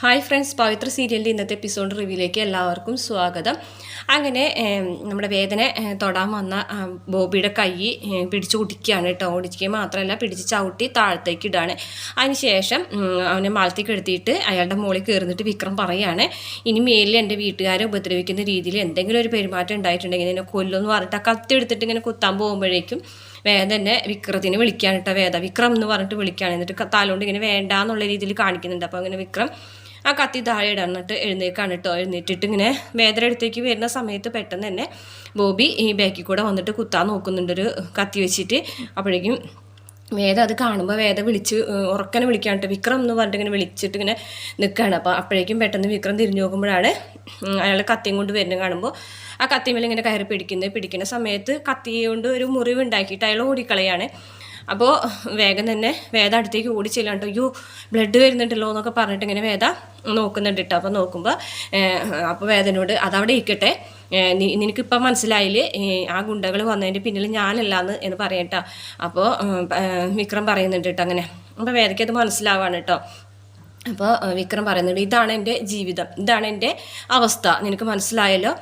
Hi friends പവിത്ര സീരിയലിന്റെ ഇന്നത്തെ episode റിവ്യൂലേക്ക് എല്ലാവർക്കും സ്വാഗതം. അങ്ങനെ നമ്മുടെ വേദന തൊടാൻ വന്ന ബോബിയുടെ കൈ പിടിച്ചു കുടിക്കുകയാണ് കേട്ടോ. ഓടിക്കുക മാത്രമല്ല പിടിച്ച് ചവിട്ടി താഴത്തേക്ക് ഇടാണ് അതിനുശേഷം അവനെ മാളത്തേക്ക് എടുത്തിട്ട് അയാളുടെ മുകളിൽ കയറുന്നിട്ട് വിക്രം പറയാണ് ഇനി മേലിൽ എന്റെ വീട്ടുകാരെ ഉപദ്രവിക്കുന്ന രീതിയിൽ എന്തെങ്കിലും ഒരു പെരുമാറ്റം ഉണ്ടായിട്ടുണ്ടെങ്കിൽ എന്നെ കൊല്ലുമെന്ന് പറഞ്ഞിട്ട് ആ കത്തി എടുത്തിട്ട് ഇങ്ങനെ കുത്താൻ പോകുമ്പോഴേക്കും വേദ എന്നെ വിക്രത്തിന് വിളിക്കുകയാണ് കേട്ടോ. വേദ വിക്രം എന്ന് പറഞ്ഞിട്ട് വിളിക്കുകയാണ്. എന്നിട്ട് താലോണ്ട് ഇങ്ങനെ വേണ്ട എന്നുള്ള രീതിയിൽ കാണിക്കുന്നുണ്ട്. അപ്പോൾ അങ്ങനെ വിക്രം ആ കത്തി താഴെ ഇടന്നിട്ട് എഴുന്നേക്കാണ് കേട്ടോ. എഴുന്നേറ്റിട്ട് ഇങ്ങനെ വേദന അടുത്തേക്ക് വരുന്ന സമയത്ത് പെട്ടെന്ന് തന്നെ ബോബി ഈ ബാക്കിൽ കൂടെ വന്നിട്ട് കുത്താൻ നോക്കുന്നുണ്ടൊരു കത്തി വെച്ചിട്ട്. അപ്പോഴേക്കും വേദ അത് കാണുമ്പോൾ വേദ വിളിച്ച് ഉറക്കനെ വിളിക്കാണ്ട് വിക്രം എന്ന് പറഞ്ഞിട്ട് ഇങ്ങനെ വിളിച്ചിട്ട് ഇങ്ങനെ നിൽക്കുകയാണ് അപ്പോൾ അപ്പോഴേക്കും പെട്ടെന്ന് വിക്രം തിരിഞ്ഞു നോക്കുമ്പോഴാണ് അയാൾ കത്തിയും കൊണ്ട് വരുന്നത് കാണുമ്പോൾ ആ കത്തിമേൽ ഇങ്ങനെ കയറി പിടിക്കുന്നത്. പിടിക്കുന്ന സമയത്ത് കത്തി കൊണ്ട് ഒരു മുറിവ് ഉണ്ടാക്കിയിട്ട് അയാൾ ഓടിക്കളയാണ്. അപ്പോൾ വേഗം തന്നെ വേദ അടുത്തേക്ക് ഓടി ചെല്ലാണ്ട് അയ്യോ ബ്ലഡ് വരുന്നുണ്ടല്ലോ എന്നൊക്കെ പറഞ്ഞിട്ട് ഇങ്ങനെ വേദ നോക്കുന്നുണ്ട് കേട്ടോ അപ്പോൾ നോക്കുമ്പോൾ അപ്പോൾ വേദനോട് അതവിടെ ഇരിക്കട്ടെ. നിനക്കിപ്പോൾ മനസ്സിലായില്ലേ? ആ ഗുണ്ടകൾ വന്നതിന്റെ പിന്നിൽ ഞാനല്ലാന്ന് എന്ന് പറയട്ടോ. അപ്പോൾ വിക്രം പറയുന്നുണ്ട് കേട്ടോ അങ്ങനെ. അപ്പോൾ വേദയ്ക്ക് അത് മനസ്സിലാവാണ് കേട്ടോ അപ്പോൾ വിക്രം പറയുന്നുണ്ട് ഇതാണ് എന്റെ ജീവിതം ഇതാണ് എന്റെ അവസ്ഥ. നിനക്ക് മനസ്സിലായല്ലോ?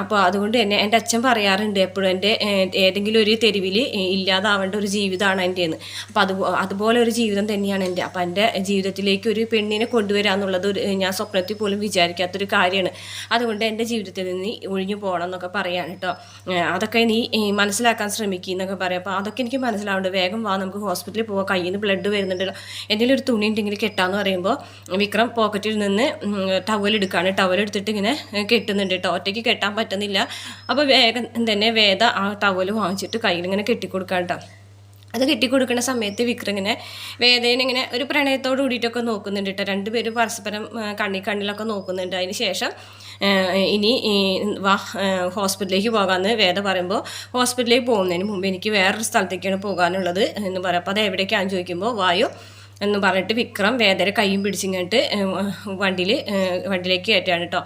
അപ്പോൾ അതുകൊണ്ട് തന്നെ എന്റെ അച്ഛൻ പറയാറുണ്ട് എപ്പോഴും എന്റെ ഏതെങ്കിലും ഒരു തെരുവിൽ ഇല്ലാതാവേണ്ട ഒരു ജീവിതമാണ് എന്റെന്ന്. അപ്പോൾ അത് അതുപോലെ ഒരു ജീവിതം തന്നെയാണ് എന്റെ. അപ്പോൾ എന്റെ ജീവിതത്തിലേക്ക് ഒരു പെണ്ണിനെ കൊണ്ടുവരിക എന്നുള്ളത് ഒരു ഞാൻ സ്വപ്നത്തിൽ പോലും വിചാരിക്കാത്തൊരു കാര്യമാണ്. അതുകൊണ്ട് എന്റെ ജീവിതത്തിൽ നിന്ന് ഒഴിഞ്ഞു പോകണം എന്നൊക്കെ പറയാണ് കേട്ടോ. അതൊക്കെ നീ മനസ്സിലാക്കാൻ ശ്രമിക്കുക എന്നൊക്കെ പറയാം. അപ്പോൾ അതൊക്കെ എനിക്ക് മനസ്സിലാവുന്നുണ്ട്. വേഗം വാ നമുക്ക് ഹോസ്പിറ്റലിൽ പോവാം. കയ്യിൽ നിന്ന് ബ്ലഡ് വരുന്നുണ്ടല്ലോ. എന്തെങ്കിലും ഒരു തുണി ഉണ്ടെങ്കിൽ കെട്ടാന്ന് പറയുമ്പോൾ വിക്രം പോക്കറ്റിൽ നിന്ന് ടവൽ എടുക്കുകയാണ് ടവൽ എടുത്തിട്ട് ഇങ്ങനെ കെട്ടുന്നുണ്ട് കേട്ടോ ഒറ്റയ്ക്ക് കെട്ടാൻ പറ്റുന്നില്ല. അപ്പോൾ വേഗം തന്നെ വേദ ആ ടവൽ വാങ്ങിച്ചിട്ട് കയ്യിൽ ഇങ്ങനെ കെട്ടിക്കൊടുക്കാം കേട്ടോ അത് കെട്ടിക്കൊടുക്കുന്ന സമയത്ത് വിക്രം ഇങ്ങനെ വേദന ഇങ്ങനെ ഒരു പ്രണയത്തോട് കൂടിയിട്ടൊക്കെ നോക്കുന്നുണ്ട് കേട്ടോ രണ്ടുപേരും പരസ്പരം കണ്ണി കണ്ണിലൊക്കെ നോക്കുന്നുണ്ട്. അതിന് ശേഷം ഇനി വാ ഹോസ്പിറ്റലിലേക്ക് പോകാമെന്ന് വേദ പറയുമ്പോൾ ഹോസ്പിറ്റലിലേക്ക് പോകുന്നതിന് മുമ്പ് എനിക്ക് വേറൊരു സ്ഥലത്തേക്കാണ് പോകാനുള്ളത് എന്ന് പറയാം. അപ്പോൾ അത് എവിടേക്കാണെന്ന് ചോദിക്കുമ്പോൾ വായു എന്ന് പറഞ്ഞിട്ട് വിക്രം വേദന കൈയും പിടിച്ചിങ്ങോട്ട് വണ്ടിയിൽ വണ്ടിയിലേക്ക് കയറ്റുകയാണ് കേട്ടോ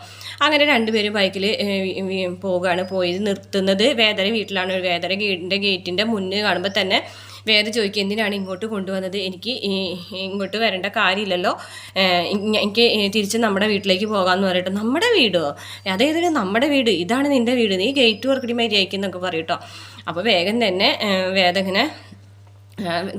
അങ്ങനെ രണ്ടുപേരും ബൈക്കിൽ പോവുകയാണ് പോയി നിർത്തുന്നത് വേദന വീട്ടിലാണ്. വേദന ഗേറ്റിന്റെ ഗേറ്റിന്റെ മുന്നിൽ കാണുമ്പോൾ തന്നെ വേദ ചോദിക്കുക എന്തിനാണ് ഇങ്ങോട്ട് കൊണ്ടുവന്നത്? എനിക്ക് ഇങ്ങോട്ട് വരേണ്ട കാര്യമില്ലല്ലോ. എനിക്ക് തിരിച്ച് നമ്മുടെ വീട്ടിലേക്ക് പോകാമെന്ന് പറയട്ടോ നമ്മുടെ വീടോ? അതേതൊരു നമ്മുടെ വീട്? ഇതാണ് നിന്റെ വീട്. നീ ഗേറ്റ് വർക്കടി മര്യാദയ്ക്കെന്നൊക്കെ പറയും കേട്ടോ അപ്പോൾ വേഗം തന്നെ വേദ ഇങ്ങനെ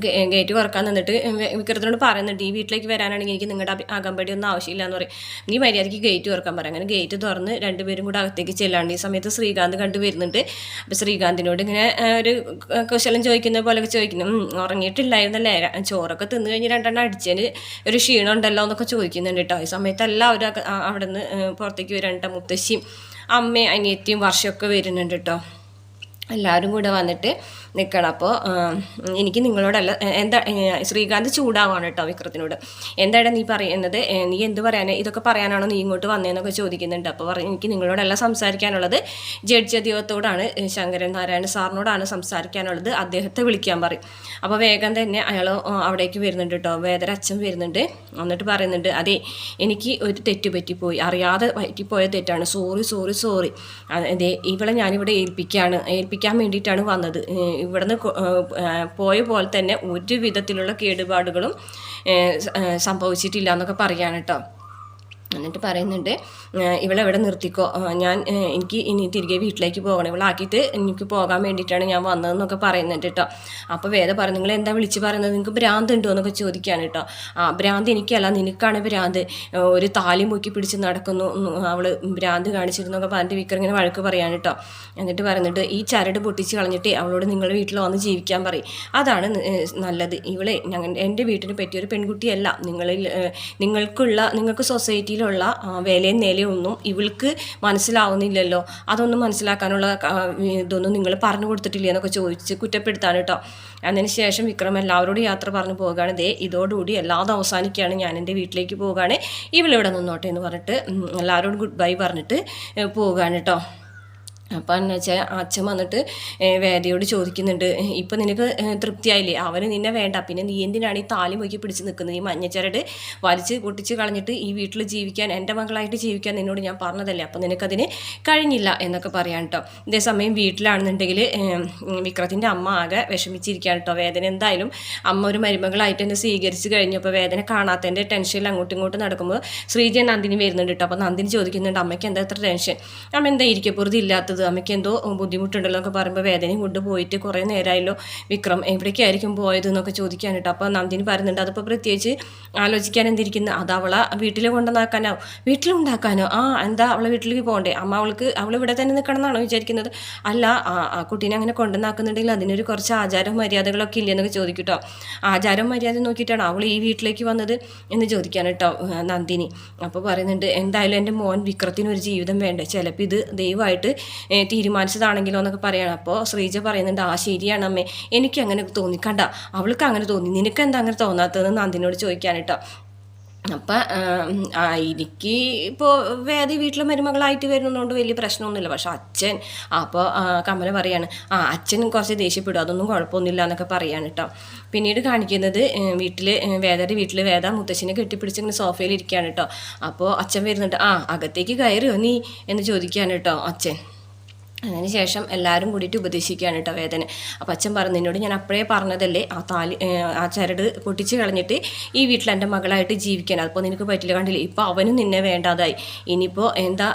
ഗേറ്റ് തുറക്കാൻ നിന്നിട്ട് വിക്രത്തിനോട് പറയുന്നുണ്ട് ഈ വീട്ടിലേക്ക് വരാനാണെങ്കിൽ എനിക്ക് നിങ്ങളുടെ അകമ്പടി ഒന്നും ആവശ്യമില്ല എന്ന് പറയും. നീ മര്യാദയ്ക്ക് ഗേറ്റ് തുറക്കാൻ പറയും അങ്ങനെ ഗേറ്റ് തുറന്ന് രണ്ടുപേരും കൂടെ അകത്തേക്ക് ചെല്ലാണ്ട് ഈ സമയത്ത് ശ്രീകാന്ത് കണ്ടു വരുന്നുണ്ട്. അപ്പോൾ ശ്രീകാന്തിനോട് ഇങ്ങനെ ഒരു കുശലം ചോദിക്കുന്ന പോലെയൊക്കെ ചോദിക്കുന്നു. "ഉം, ഉറങ്ങിയിട്ടില്ലായിരുന്നല്ലേ? ചോറൊക്കെ തിന്നു കഴിഞ്ഞ് രണ്ടെണ്ണം അടിച്ചതിന് ഒരു ക്ഷീണം ഉണ്ടല്ലോ? എന്നൊക്കെ ചോദിക്കുന്നുണ്ട് കേട്ടോ. ഈ സമയത്ത് എല്ലാവരും അവിടെ നിന്ന് പുറത്തേക്ക് വരണ്ട മുത്തശ്ശിയും അമ്മയും അനിയത്തിയും വർഷമൊക്കെ വരുന്നുണ്ട് കേട്ടോ. എല്ലാവരും കൂടെ വന്നിട്ട് നിൽക്കണം അപ്പോൾ എനിക്ക് നിങ്ങളോടല്ല എന്താ ശ്രീകാന്ത് ചൂടാവാണ് കേട്ടോ വിക്രത്തിനോട്. എന്താടാ നീ പറയുന്നത്? നീ എന്ത് പറയാൻ ഇതൊക്കെ പറയാനാണോ നീ ഇങ്ങോട്ട് വന്നതെന്നൊക്കെ ചോദിക്കുന്നുണ്ട്. അപ്പോൾ പറഞ്ഞു എനിക്ക് നിങ്ങളോടല്ല സംസാരിക്കാനുള്ളത്. ജഡ്ജി അദ്ദേഹത്തോടാണ് ശങ്കരൻ നാരായണ സാറിനോടാണ് സംസാരിക്കാനുള്ളത്. അദ്ദേഹത്തെ വിളിക്കാൻ പറയും. അപ്പോൾ വേഗം തന്നെ അയാൾ അവിടേക്ക് വരുന്നുണ്ട് കേട്ടോ. വേദന അച്ഛൻ വരുന്നുണ്ട്. എന്നിട്ട് പറയുന്നുണ്ട് അതെ എനിക്ക് ഒരു തെറ്റ് പറ്റിപ്പോയി. അറിയാതെ പറ്റിപ്പോയ തെറ്റാണ്. Sorry sorry sorry. അതെ ഇവളെ ഞാനിവിടെ ഏൽപ്പിക്കുകയാണ് ഏൽപ്പിക്കാൻ വേണ്ടിയിട്ടാണ് വന്നത്. ഇവിടുന്ന് പോയ പോലെ തന്നെ ഒരു വിധത്തിലുള്ള കേടുപാടുകളും സംഭവിച്ചിട്ടില്ല എന്നൊക്കെ പറയാനട്ടോ എന്നിട്ട് പറയുന്നുണ്ട് "ഏഹ് ഇവളെ ഇവിടെ നിർത്തിക്കോ? ഞാൻ എനിക്ക് ഇനി തിരികെ വീട്ടിലേക്ക് പോകണം. ഇവളാക്കിയിട്ട് എനിക്ക് പോകാൻ വേണ്ടിയിട്ടാണ് ഞാൻ വന്നതെന്നൊക്കെ പറയുന്നുണ്ട് കേട്ടോ അപ്പോൾ വേദ പറഞ്ഞു നിങ്ങൾ എന്താ വിളിച്ച് പറയുന്നത്? നിങ്ങൾക്ക് ഭ്രാന്ത് ഉണ്ടോ? എന്നൊക്കെ ചോദിക്കുകയാണ് കേട്ടോ ആ ഭ്രാന്ത് എനിക്കല്ല നിനക്കാണ് ഭ്രാന്ത്. ഒരു താലി മുക്കി പിടിച്ച് നടക്കുന്നു അവൾ ഭ്രാന്ത് കാണിച്ചിരുന്നൊക്കെ പറഞ്ഞിട്ട് വിക്രം ഇങ്ങനെ വഴക്ക് പറയാണ് കേട്ടോ എന്നിട്ട് പറയുന്നുണ്ട് ഈ ചരട് പൊട്ടിച്ച് കളഞ്ഞിട്ട് അവളോട് നിങ്ങളുടെ വീട്ടിൽ വന്ന് ജീവിക്കാൻ പറയും. അതാണ് നല്ലത്. ഇവളെ ഞങ്ങൾ എന്റെ വീട്ടിന് പറ്റിയൊരു പെൺകുട്ടിയല്ല. നിങ്ങളിൽ നിങ്ങൾക്കുള്ള നിങ്ങൾക്ക് സൊസൈറ്റിയിലുള്ള ആ, വിലയും നിലയും ഒന്നും ഇവൾക്ക് മനസ്സിലാവുന്നില്ലല്ലോ. അതൊന്നും മനസ്സിലാക്കാനുള്ള ഇതൊന്നും നിങ്ങൾ പറഞ്ഞു കൊടുത്തിട്ടില്ല എന്നൊക്കെ ചോദിച്ച് കുറ്റപ്പെടുത്താണ് കേട്ടോ അതിന് ശേഷം വിക്രം എല്ലാവരോടും യാത്ര പറഞ്ഞു പോവുകയാണ്. ദേ ഇതോടുകൂടി എല്ലാതും അവസാനിക്കുകയാണ്. ഞാൻ എന്റെ വീട്ടിലേക്ക് പോവുകയാണ്. ഇവളിവിടെ നിന്നോട്ടെ എന്ന് പറഞ്ഞിട്ട് എല്ലാവരോടും ഗുഡ് ബൈ പറഞ്ഞിട്ട് പോവുകയാണ് കേട്ടോ അപ്പം എന്ന് വെച്ചാൽ അച്ഛൻ വന്നിട്ട് വേദയോട് ചോദിക്കുന്നുണ്ട് ഇപ്പം നിനക്ക് തൃപ്തിയായില്ലേ? അവന് നിന്നെ വേണ്ട. പിന്നെ നീ എന്തിനാണ് ഈ താലി മുക്കി പിടിച്ച് നിൽക്കുന്നത്? ഈ മഞ്ഞച്ചരട് വലിച്ച് പൊട്ടിച്ച് കളഞ്ഞിട്ട് ഈ വീട്ടിൽ ജീവിക്കാൻ എന്റെ മകളായിട്ട് ജീവിക്കാൻ നിന്നോട് ഞാൻ പറഞ്ഞതല്ലേ? അപ്പം നിനക്കതിന് കഴിഞ്ഞില്ല എന്നൊക്കെ പറയാം കേട്ടോ ഇതേസമയം വീട്ടിലാണെന്നുണ്ടെങ്കിൽ വിക്രത്തിന്റെ അമ്മ ആകെ വിഷമിച്ചിരിക്കുകയാണ് കേട്ടോ വേദന എന്തായാലും അമ്മ ഒരു മരുമകളായിട്ട് എന്നെ സ്വീകരിച്ച് കഴിഞ്ഞപ്പോൾ വേദന കാണാത്തതിന്റെ ടെൻഷനിൽ അങ്ങോട്ടും ഇങ്ങോട്ടും നടക്കുമ്പോൾ ശ്രീജ നന്ദിനി വരുന്നുണ്ട് കേട്ടോ അപ്പോൾ നന്ദിനി ചോദിക്കുന്നുണ്ട് അമ്മയ്ക്ക് എന്താ ഇത്ര ടെൻഷൻ? അമ്മ എന്താ ഇരിക്കപ്പുറത്ത് ഇല്ലാത്തത്? അമ്മയ്ക്ക് എന്തോ ബുദ്ധിമുട്ടുണ്ടല്ലോ എന്നൊക്കെ പറയുമ്പോൾ വേദനയും കൊണ്ട് പോയിട്ട് കുറേ നേരമായല്ലോ വിക്രം എവിടേക്കായിരിക്കും പോയത് എന്നൊക്കെ ചോദിക്കാൻ കേട്ടോ അപ്പോൾ നന്ദിനി പറയുന്നുണ്ട് അതിപ്പോൾ പ്രത്യേകിച്ച് ആലോചിക്കാൻ എന്തിരിക്കുന്നത് അത് അവളെ വീട്ടിൽ കൊണ്ടുവന്നാക്കാനോ വീട്ടിലുണ്ടാക്കാനോ? ആ എന്താ അവളെ വീട്ടിലേക്ക് പോകണ്ടേ? അമ്മ അവൾക്ക് അവൾ ഇവിടെ തന്നെ നിൽക്കണം എന്നാണോ വിചാരിക്കുന്നത്? അല്ല ആ കുട്ടീനെ അങ്ങനെ കൊണ്ടുവന്നാക്കുന്നുണ്ടെങ്കിൽ അതിനൊരു കുറച്ച് ആചാരവും മര്യാദകളൊക്കെ ഇല്ലെന്നൊക്കെ ചോദിക്കും കേട്ടോ ആചാരവും മര്യാദ നോക്കിയിട്ടാണ് അവൾ ഈ വീട്ടിലേക്ക് വന്നത്? എന്ന് ചോദിക്കാൻ കേട്ടോ നന്ദിനി. അപ്പോൾ പറയുന്നുണ്ട് എന്തായാലും എന്റെ മോൻ വിക്രത്തിന് ഒരു ജീവിതം വേണ്ടേ? ചിലപ്പോൾ ഇത് ദൈവമായിട്ട് തീരുമാനിച്ചതാണെങ്കിലോ എന്നൊക്കെ പറയണം. അപ്പോൾ ശ്രീജ പറയുന്നുണ്ട് ആ ശരിയാണ് അമ്മേ. എനിക്ക് അങ്ങനെ തോന്നി. കണ്ട അവൾക്ക് അങ്ങനെ തോന്നി. നിനക്ക് എന്താ അങ്ങനെ തോന്നാത്തതെന്ന് നന്ദിനോട് ചോദിക്കാൻ അപ്പം എനിക്ക് ഇപ്പോൾ വേറെ വീട്ടിലെ മരുമകളായിട്ട് വരുന്നതുകൊണ്ട് വലിയ പ്രശ്നമൊന്നുമില്ല. പക്ഷെ അച്ഛൻ അപ്പോൾ കമല പറയാണ് ആ അച്ഛൻ കുറച്ച് ദേഷ്യപ്പെടും. അതൊന്നും കുഴപ്പമൊന്നുമില്ല എന്നൊക്കെ പറയാണ് കേട്ടോ. പിന്നീട് കാണിക്കുന്നത് വീട്ടിൽ വേദയുടെ വീട്ടിൽ വേദ മുത്തശ്ശിനെ കെട്ടിപ്പിടിച്ച് ഇങ്ങനെ സോഫയിൽ ഇരിക്കുകയാണ് കേട്ടോ. അപ്പോൾ അച്ഛൻ വരുന്നുണ്ട് ആ അകത്തേക്ക് കയറിയോ നീ? എന്ന് ചോദിക്കുകയാണ് കേട്ടോ അച്ഛൻ. അതിന് ശേഷം എല്ലാവരും കൂടിയിട്ട് ഉപദേശിക്കുകയാണ് കേട്ടോ വേദന. അപ്പം അച്ഛൻ പറഞ്ഞു നിന്നോട് ഞാൻ അപ്പോഴേ പറഞ്ഞതല്ലേ ആ താലി ആ ചരട് പൊട്ടിച്ച് കളഞ്ഞിട്ട് ഈ വീട്ടിൽ എന്റെ മകളായിട്ട് ജീവിക്കാൻ. അപ്പോൾ നിനക്ക് പറ്റില്ല കണ്ടില്ലേ? ഇപ്പോൾ അവനും നിന്നെ വേണ്ടാതായി. ഇനിയിപ്പോൾ എന്താ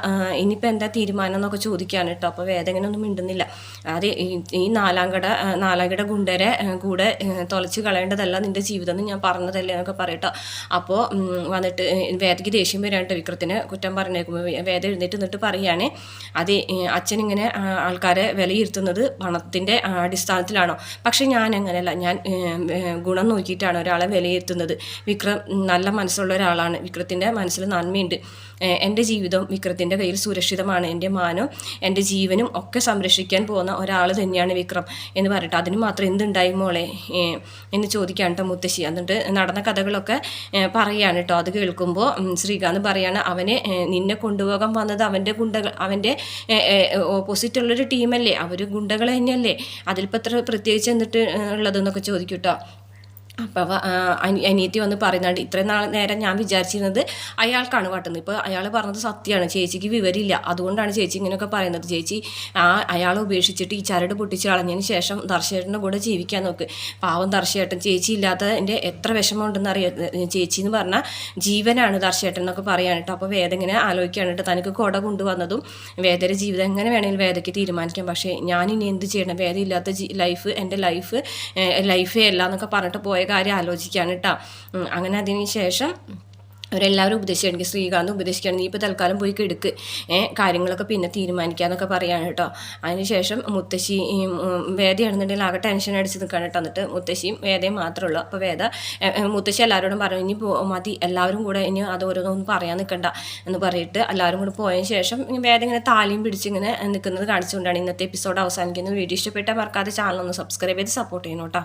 ഇനിയിപ്പോൾ എന്താ തീരുമാനം എന്നൊക്കെ ചോദിക്കുകയാണ് കേട്ടോ. അപ്പോൾ വേദന ഒന്നും മിണ്ടുന്നില്ല. അത് ഈ- നാലാംകട നാലാംകട ഗുണ്ടരെ കൂടെ തുളച്ച് കളയേണ്ടതല്ല നിന്റെ ജീവിതം എന്ന് ഞാൻ പറഞ്ഞതല്ലേ എന്നൊക്കെ പറയട്ടോ. അപ്പോൾ വന്നിട്ട് വേദയ്ക്ക് ദേഷ്യം വരാണ്ട് വിക്രത്തിന് കുറ്റം പറഞ്ഞേക്കുമ്പോൾ വേദ എഴുന്നേറ്റ് നിന്നിട്ട് പറയുകയാണ് അത് അച്ഛൻ ഇങ്ങനെ ആൾക്കാരെ വിലയിരുത്തുന്നത് പണത്തിന്റെ അടിസ്ഥാനത്തിലാണോ? പക്ഷെ ഞാൻ അങ്ങനെയല്ല ഞാൻ ഗുണം നോക്കിയിട്ടാണ് ഒരാളെ വിലയിരുത്തുന്നത്. വിക്രം നല്ല മനസ്സുള്ള ഒരാളാണ്. വിക്രത്തിന്റെ മനസ്സിൽ നന്മയുണ്ട്. എന്റെ ജീവിതം വിക്രത്തിന്റെ കയ്യിൽ സുരക്ഷിതമാണ്. എന്റെ മാനോ എന്റെ ജീവനും ഒക്കെ സംരക്ഷിക്കാൻ പോകുന്ന ഒരാൾ തന്നെയാണ് വിക്രം എന്ന് പറഞ്ഞിട്ട് അതിന് മാത്രം എന്തുണ്ടായി മോളെ? എന്ന് ചോദിക്കാൻ കേട്ടോ മുത്തശ്ശി. എന്നിട്ട് നടന്ന കഥകളൊക്കെ പറയുകയാണ് കേട്ടോ അത് കേൾക്കുമ്പോൾ ശ്രീകാന്ത് പറയാണ് അവനെ നിന്നെ കൊണ്ടുപോകാൻ വന്നത് അവന്റെ ഗുണ്ടകൾ അവന്റെ ഓപ്പോസിറ്റ് ഉള്ളൊരു ടീമല്ലേ അവർ ഗുണ്ടകൾ തന്നെയല്ലേ? അതിലിപ്പോൾ എത്ര പ്രത്യേകിച്ച് എന്നിട്ട് ഉള്ളതെന്നൊക്കെ ചോദിക്കും കേട്ടോ അപ്പോൾ അനിയത്തി വന്ന് പറയുന്നുണ്ട് ഇത്രയും നാൾ നേരം ഞാൻ വിചാരിച്ചിരുന്നത് അയാൾക്കാണ് വട്ടുന്നത് ഇപ്പോൾ അയാൾ പറഞ്ഞത് സത്യമാണ് ചേച്ചിക്ക് വിവരമില്ല. അതുകൊണ്ടാണ് ചേച്ചി ഇങ്ങനെയൊക്കെ പറയുന്നത്. ചേച്ചി ആ അയാളെ ഉപേക്ഷിച്ചിട്ട് ഈ ചരട് പൊട്ടിച്ച് കളഞ്ഞതിന് ശേഷം ദർശേട്ടന്റെ കൂടെ ജീവിക്കാൻ നോക്ക്. പാവം ദർശേട്ടൻ ചേച്ചി ഇല്ലാത്തതിന്റെ എത്ര വിഷമമുണ്ടെന്ന് അറിയാം ചേച്ചി എന്ന് പറഞ്ഞാൽ ജീവനാണ് ദർശേട്ടൻ എന്നൊക്കെ പറയാൻ കേട്ടോ. അപ്പോൾ വേദ ഇങ്ങനെ ആലോചിക്കുകയാണ് കേട്ടോ. തനിക്ക് കുട കൊണ്ടുവന്നതും വേദയുടെ ജീവിതം എങ്ങനെ വേണമെങ്കിലും വേദയ്ക്ക് തീരുമാനിക്കാം. പക്ഷേ ഞാൻ ഇനി എന്ത് ചെയ്യണം? വേദയില്ലാത്ത ലൈഫ് എന്റെ ലൈഫ് ലൈഫേ അല്ല എന്നൊക്കെ പറഞ്ഞിട്ട് പോയ കാര്യം ആലോചിക്കുകയാണ് കേട്ടോ അങ്ങനെ അതിന് ശേഷം അവരെല്ലാവരും ഉപദേശിക്കണം. എനിക്ക് ശ്രീകാന്ത് ഉപദേശിക്കണം. നീ ഇപ്പോൾ തൽക്കാലം പോയി കെടുക്ക്. കാര്യങ്ങളൊക്കെ പിന്നെ തീരുമാനിക്കാന്നൊക്കെ പറയാണ് കേട്ടോ അതിനുശേഷം മുത്തശ്ശി വേദയാണെന്നുണ്ടെങ്കിൽ ആകെ ടെൻഷൻ അടിച്ച് നിൽക്കുകയാണ് കേട്ടോ എന്നിട്ട് മുത്തശ്ശിയും വേദയും മാത്രമേ ഉള്ളൂ അപ്പോൾ വേദ മുത്തശ്ശി എല്ലാവരോടും പറഞ്ഞു ഇനി പോ മതി. എല്ലാവരും കൂടെ ഇനി അത് ഓരോന്നൊന്നും പറയാൻ നിൽക്കണ്ട എന്ന് പറഞ്ഞിട്ട് എല്ലാവരും കൂടെ പോയതിന് ശേഷം വേദ ഇങ്ങനെ താലിയും പിടിച്ച് ഇങ്ങനെ നിൽക്കുന്നത് കാണിച്ചുകൊണ്ടാണ് ഇന്നത്തെ എപ്പിസോഡ് അവസാനിക്കുന്നത്. വീഡിയോ ഇഷ്ടപ്പെട്ടാൽ മറക്കാതെ ചാനൽ ഒന്ന് സബ്സ്ക്രൈബ് ചെയ്ത് സപ്പോർട്ട് ചെയ്യണം കേട്ടോ